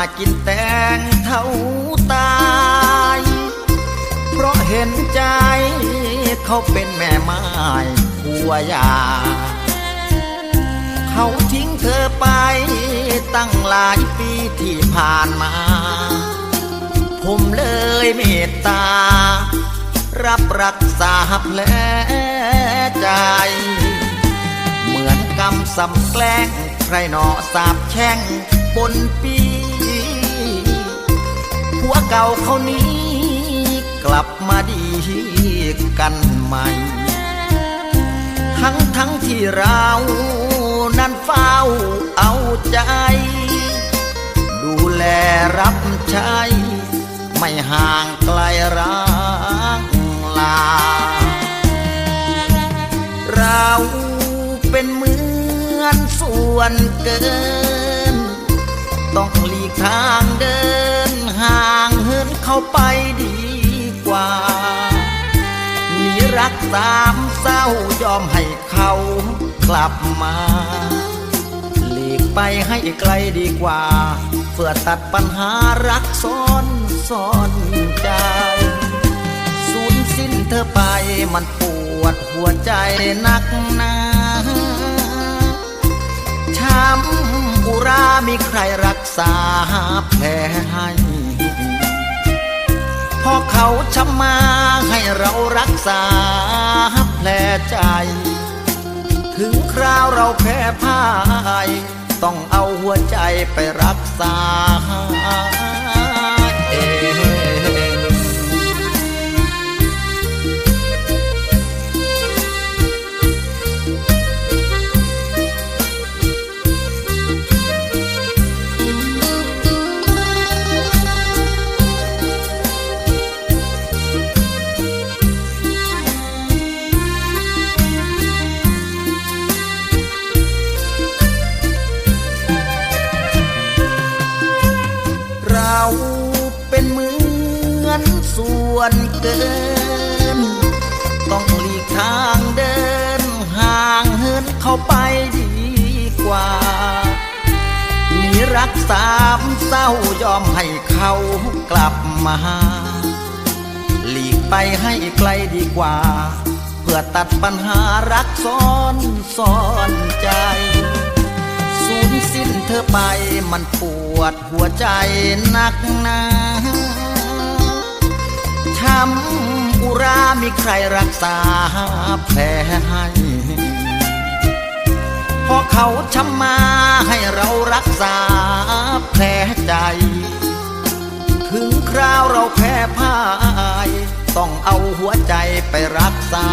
ากินแตงเท่าตาย เพราะเห็นใจเขาเป็นแม่ไม้ผัวยา เขาทิ้งเธอไปตั้งหลายปีที่ผ่านมา ผมเลยเมตตา รับรักษาแผลใจ เหมือนกำสำแกล้งใครหนอสาบแช่งบนปี เก่าเขานี้ กลับมาดีกันใหม่ ทั้งทั้งที่เรานั้นเฝ้าเอาใจ ดูแลรับใช้ไม่ห่างไกลรักลา เราเป็นเหมือนส่วนเกิน ต้องหลีกทางเดิน สามเศร้ายอมให้เขากลับมา หลีกไปให้ไกลดีกว่า เพื่อตัดปัญหารักซ้อนซ้อนใจสูญสิ้นเธอไปมันปวดหัวใจนักหนาช้ำอุรามีใครรักษาแผลให้ เขาชำมาให้เรารักษาแผลใจ ถึงคราวเราแพ้พ่าย ต้องเอาหัวใจไปรักษา นส่วนเกิน ต้องหลีกทางเดิน ห่างเหินเข้าไปดีกว่ามีรักสามเศร้ายอมให้เขากลับมา หลีกไปให้ไกลดีกว่า เพื่อตัดปัญหารักซ้อนซ้อนใจสูญสิ้นเธอไปมันปวดหัวใจนักหนา ช้ำอุรามีใครรักษาแผลให้พอเขาชำมาให้เรารักษาแผลใจ ถึงคราวเราแพ้พ่าย ต้องเอาหัวใจไปรักษา